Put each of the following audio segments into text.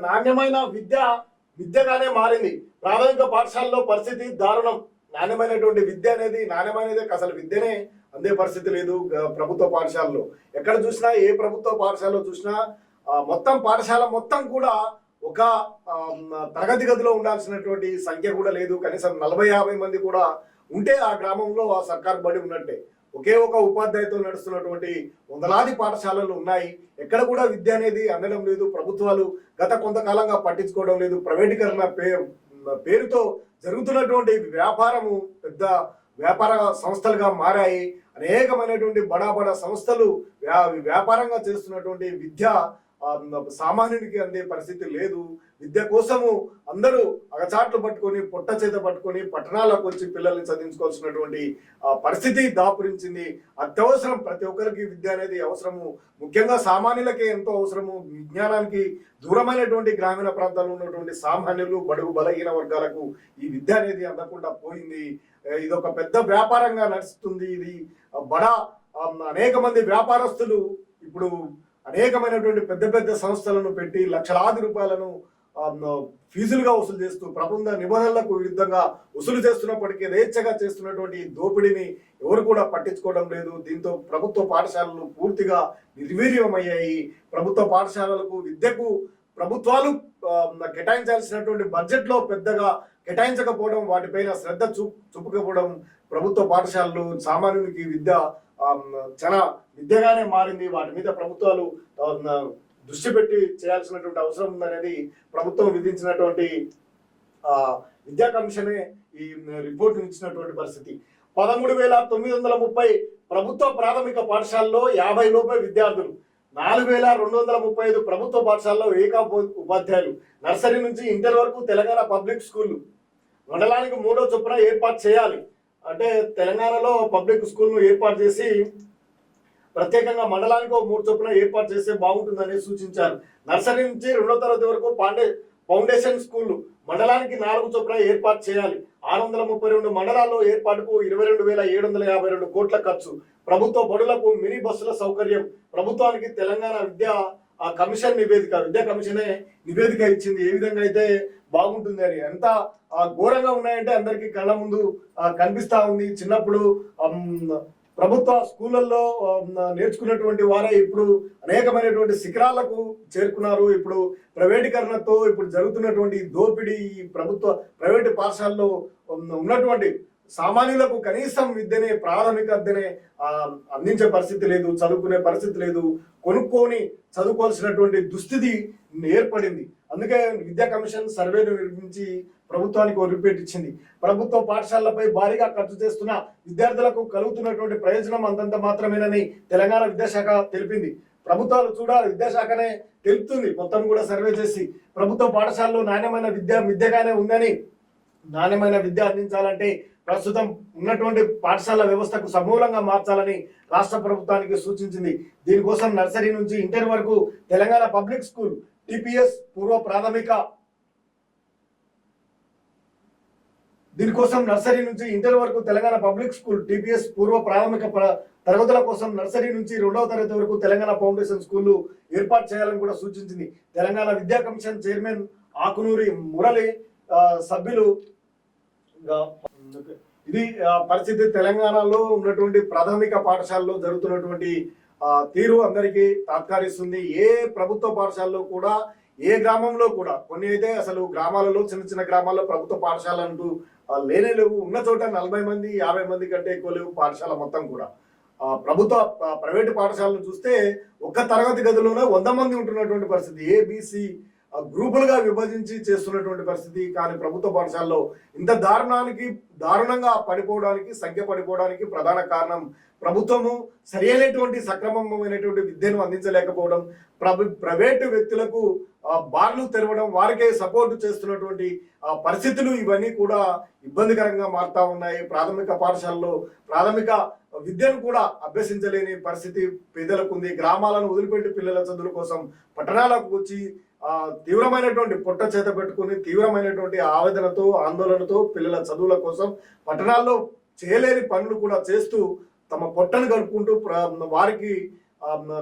నాణ్యమైన విద్య విద్యగానే మారింది. ప్రాథమిక పాఠశాలలో పరిస్థితి దారుణం. నాణ్యమైనటువంటి విద్య అనేది నాణ్యమైనది అసలు విద్యనే అందే పరిస్థితి లేదు ప్రభుత్వ పాఠశాలలో. ఎక్కడ చూసినా ఏ ప్రభుత్వ పాఠశాలలో చూసినా మొత్తం పాఠశాల మొత్తం కూడా ఒక తరగతి గదిలో ఉండాల్సినటువంటి సంఖ్య కూడా లేదు. కనీసం నలభై యాభై మంది కూడా ఉంటే ఆ గ్రామంలో ఆ సర్కార్ బడి ఉన్నట్టే. ఒకే ఒక ఉపాధ్యాయుతో నడుస్తున్నటువంటి వందలాది పాఠశాలలు ఉన్నాయి. ఎక్కడ కూడా విద్య అనేది అందడం లేదు. ప్రభుత్వాలు గత కొంతకాలంగా పట్టించుకోవడం లేదు. ప్రైవేటీకరణ పేరుతో జరుగుతున్నటువంటి వ్యాపారము పెద్ద వ్యాపార సంస్థలుగా మారాయి. అనేకమైనటువంటి బడా బడా సంస్థలు వ్యా- వ్యాపారంగా చేస్తున్నటువంటి విద్య సామాన్యుడికి అందే పరిస్థితి లేదు. విద్య కోసము అందరూ అగచాట్లు పట్టుకొని పొట్ట చేత పట్టుకొని పట్టణాలకు వచ్చి పిల్లల్ని చదివించుకోవాల్సినటువంటి ఆ, పరిస్థితి దాపురించింది. అత్యవసరం ప్రతి ఒక్కరికి విద్య అనేది అవసరము. ముఖ్యంగా సామాన్యులకే ఎంతో అవసరము. విజ్ఞానానికి దూరమైనటువంటి గ్రామీణ ప్రాంతాల్లో ఉన్నటువంటి సామాన్యులు బడుగు బలహీన వర్గాలకు ఈ విద్య అనేది అందకుండా పోయింది. ఇది ఒక పెద్ద వ్యాపారంగా నడుస్తుంది ఇది. బడా అనేక మంది వ్యాపారస్తులు ఇప్పుడు అనేకమైనటువంటి పెద్ద పెద్ద సంస్థలను పెట్టి లక్షలాది రూపాయలను ఫీజులుగా వసూలు చేస్తూ ప్రబంధ నిబంధనలకు విరుద్ధంగా వసూలు చేస్తున్నప్పటికీ రేచ్ఛగా చేస్తున్నటువంటి దోపిడీని ఎవరు కూడా పట్టించుకోవడం లేదు. దీంతో ప్రభుత్వ పాఠశాలలు పూర్తిగా నిర్వీర్యమయ్యాయి. ప్రభుత్వ పాఠశాలలకు విద్యకు ప్రభుత్వాలు కేటాయించాల్సినటువంటి బడ్జెట్లో పెద్దగా కేటాయించకపోవడం వాటిపైన శ్రద్ధ చూ చూపకపోవడం ప్రభుత్వ పాఠశాలలు సామాన్యునికి విద్య చాలా విద్యగానే మారింది. వాటి మీద ప్రభుత్వాలు దృష్టి పెట్టి చేయాల్సినటువంటి అవసరం ఉందనేది ప్రభుత్వం విధించినటువంటి ఆ, విద్యా కమిషనే ఈ రిపోర్ట్ ఇచ్చినటువంటి పరిస్థితి. పదమూడు వేల తొమ్మిది వందల ముప్పై ప్రభుత్వ ప్రాథమిక పాఠశాలలో యాభై లోపే విద్యార్థులు నాలుగు వేల రెండు వందల ముప్పై ఐదు ప్రభుత్వ పాఠశాలలో ఏకా ఉపాధ్యాయులు నర్సరీ నుంచి ఇంటర్ వరకు తెలంగాణ పబ్లిక్ స్కూళ్ళు. మండలానికి మూడో చొప్పున ఏర్పాటు చేయాలి. అంటే తెలంగాణలో పబ్లిక్ స్కూల్ను ఏర్పాటు చేసి ప్రత్యేకంగా మండలానికి మూడు చొప్పున ఏర్పాటు చేస్తే బాగుంటుందని సూచించారు. నర్సరీ నుంచి రెండో తరగతి వరకు పాండే ఫౌండేషన్ స్కూళ్ళు మండలానికి నాలుగు చొప్పున ఏర్పాటు చేయాలి. ఆరు వందల ముప్పై రెండు మండలాల్లో ఏర్పాటుకు ఇరవై రెండు వేల ఏడు వందల యాభై రెండు కోట్ల ఖర్చు. ప్రభుత్వ బడులకు మినీ బస్సుల సౌకర్యం. ప్రభుత్వానికి తెలంగాణ విద్యా ఆ కమిషన్ నివేదిక విద్యా కమిషనే నివేదిక ఇచ్చింది. ఏ విధంగా అయితే బాగుంటుంది అని. ఎంత ఘోరంగా ఉన్నాయంటే అందరికీ కళ్ళ ముందు కనిపిస్తా ఉంది. చిన్నప్పుడు ప్రభుత్వ స్కూళ్ళల్లో నేర్చుకున్నటువంటి వారే ఇప్పుడు అనేకమైనటువంటి శిఖరాలకు చేరుకున్నారు. ఇప్పుడు ప్రైవేటీకరణతో ఇప్పుడు జరుగుతున్నటువంటి దోపిడీ ఈ ప్రభుత్వ ప్రైవేటు పాఠశాలలో ఉన్నటువంటి సామాన్యులకు కనీసం విద్యనే ప్రాథమిక విద్యనే అందించే పరిస్థితి లేదు చదువుకునే పరిస్థితి లేదు. కొనుక్కొని చదువుకోవాల్సినటువంటి దుస్థితి ఏర్పడింది. అందుకే విద్యా కమిషన్ సర్వేను నిర్మించి ప్రభుత్వానికి ఒక రిపోర్ట్ ఇచ్చింది. ప్రభుత్వ పాఠశాలలపై భారీగా ఖర్చు చేస్తున్న విద్యార్థులకు కలుగుతున్నటువంటి ప్రయోజనం అంతంత మాత్రమేనని తెలంగాణ విద్యాశాఖ తెలిపింది. ప్రభుత్వాలు చూడాలి విద్యాశాఖనే తెలుపుతుంది. మొత్తం కూడా సర్వే చేసి ప్రభుత్వ పాఠశాలలో నాణ్యమైన విద్య విద్యగానే ఉందని నాణ్యమైన విద్య అందించాలంటే ప్రస్తుతం ఉన్నటువంటి పాఠశాల వ్యవస్థకు సమూలంగా మార్చాలని రాష్ట్ర ప్రభుత్వానికి సూచించింది. దీనికోసం నర్సరీ నుంచి ఇంటర్ వరకు తెలంగాణ పబ్లిక్ స్కూల్ టిపిఎస్ పూర్వ ప్రాథమిక దీనికోసం నర్సరీ నుంచి ఇంటర్ వరకు తెలంగాణ పబ్లిక్ స్కూల్ టీపీఎస్ పూర్వ ప్రాథమిక తరగతుల కోసం నర్సరీ నుంచి రెండవ తరగతి వరకు తెలంగాణ ఫౌండేషన్ స్కూళ్ళు ఏర్పాటు చేయాలని కూడా సూచించింది. తెలంగాణ విద్యా కమిషన్ చైర్మన్ ఆకునూరి మురళి సభ్యులు ఇది పరిస్థితి తెలంగాణలో ఉన్నటువంటి ప్రాథమిక పాఠశాలలో జరుగుతున్నటువంటి తీరు అందరికీ తాత్కారిస్తుంది ఏ ప్రభుత్వ పాఠశాలలో కూడా ఏ గ్రామంలో కూడా కొన్ని అయితే అసలు గ్రామాలలో చిన్న చిన్న గ్రామాల్లో ప్రభుత్వ పాఠశాల అంటూ లేనే లేవు. ఉన్న చోట నలభై మంది యాభై మంది కంటే ఎక్కువ లేవు పాఠశాల మొత్తం కూడా. ప్రభుత్వ ప్రైవేటు పాఠశాలను చూస్తే ఒక్క తరగతి గదిలోనే వంద మంది ఉంటున్నటువంటి పరిస్థితి. ఏబిసి గ్రూపులుగా విభజించి చేస్తున్నటువంటి పరిస్థితి కానీ ప్రభుత్వ పాఠశాలలో ఇంత దారుణానికి దారుణంగా పడిపోవడానికి సంఖ్య పడిపోవడానికి ప్రధాన కారణం ప్రభుత్వము. సరైనటువంటి సక్రమమైనటువంటి విద్యను అందించలేకపోవడం ప్రభు ప్రైవేటు వ్యక్తులకు బార్లు తెరవడం వారికే సపోర్ట్ చేస్తున్నటువంటి పరిస్థితులు ఇవన్నీ కూడా ఇబ్బందికరంగా మారుతా ఉన్నాయి. ప్రాథమిక పాఠశాలలో ప్రాథమిక విద్యను కూడా అభ్యసించలేని పరిస్థితి పేదలకు ఉంది. గ్రామాలను వదిలిపెట్టి పిల్లల చదువుల కోసం పట్టణాలకు వచ్చి తీవ్రమైనటువంటి పొట్ట చేత పెట్టుకుని తీవ్రమైనటువంటి ఆవేదనతో ఆందోళనతో పిల్లల చదువుల కోసం పట్టణాల్లో చేయలేని పనులు కూడా చేస్తూ తమ పొట్టను గడుపుకుంటూ ప్ర- వారికి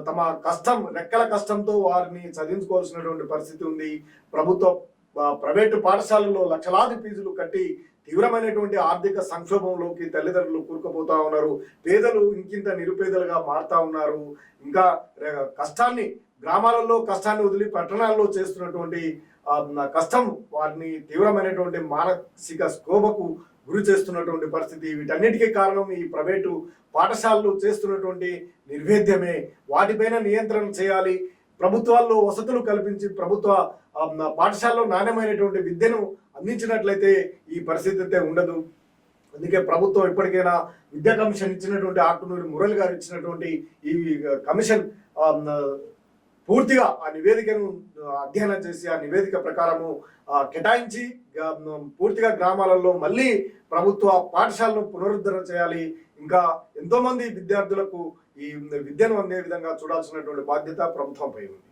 తమ కష్టం రెక్కల కష్టంతో వారిని చదివించుకోవాల్సినటువంటి పరిస్థితి ఉంది. ప్రభుత్వ ప్రైవేటు పాఠశాలల్లో లక్షలాది ఫీజులు కట్టి తీవ్రమైనటువంటి ఆర్థిక సంక్షోభంలోకి తల్లిదండ్రులు కూరుకుపోతా ఉన్నారు. పేదలు ఇంకింత నిరుపేదలుగా మారుతా ఉన్నారు. ఇంకా కష్టాన్ని గ్రామాలలో కష్టాన్ని వదిలి పట్టణాల్లో చేస్తున్నటువంటి కష్టం వారిని తీవ్రమైనటువంటి మానసిక స్కోభకు గురి చేస్తున్నటువంటి పరిస్థితి. వీటన్నిటికీ కారణం ఈ ప్రైవేటు పాఠశాలలు చేస్తున్నటువంటి నిర్వేద్యమే. వాటిపైన నియంత్రణ చేయాలి. ప్రభుత్వాల్లో వసతులు కల్పించి ప్రభుత్వ పాఠశాలలో నాణ్యమైనటువంటి విద్యను అందించినట్లయితే ఈ పరిస్థితి అయితే ఉండదు. అందుకే ప్రభుత్వం ఇప్పటికైనా విద్యా కమిషన్ ఇచ్చినటువంటి ఆకునూరి మురళి గారు ఇచ్చినటువంటి ఈ కమిషన్ పూర్తిగా ఆ నివేదికను అధ్యయనం చేసి ఆ నివేదిక ప్రకారము కేటాయించి పూర్తిగా గ్రామాలలో మళ్ళీ ప్రభుత్వ పాఠశాలను పునరుద్ధరణ చేయాలి. ఇంకా ఎంతోమంది విద్యార్థులకు ఈ విద్యను అందే విధంగా చూడాల్సినటువంటి బాధ్యత ప్రభుత్వంపై ఉంది.